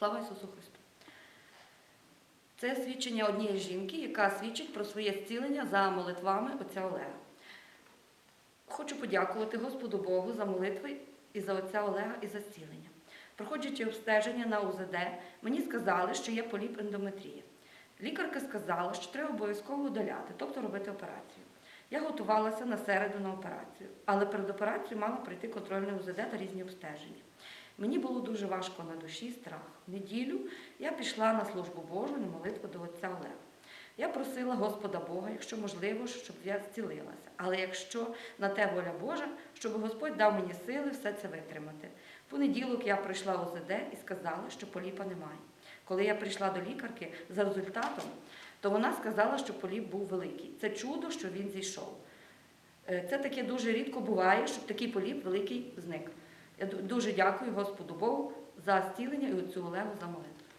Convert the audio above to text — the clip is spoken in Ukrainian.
Слава Ісусу Христу! Це свідчення однієї жінки, яка свідчить про своє зцілення за молитвами отця Олега. Хочу подякувати Господу Богу за молитви і за отця Олега і за зцілення. Проходячи обстеження на УЗД, мені сказали, що є поліп ендометрії. Лікарка сказала, що треба обов'язково удаляти, тобто робити операцію. Я готувалася на середу на операцію, але перед операцією мала пройти контрольне УЗД та різні обстеження. Мені було дуже важко на душі, страх. В неділю я пішла на службу Божу на молитву до отця Олега. Я просила Господа Бога, якщо можливо, щоб я зцілилася. Але якщо на те воля Божа, щоб Господь дав мені сили все це витримати. В понеділок я прийшла у ЗД і сказала, що поліпа немає. Коли я прийшла до лікарки за результатом, то вона сказала, що поліп був великий. Це чудо, що він зійшов. Е, Це таке дуже рідко буває, щоб такий поліп великий зник. Я дуже дякую Господу Богу за зцілення і оцю Олегу за молитву.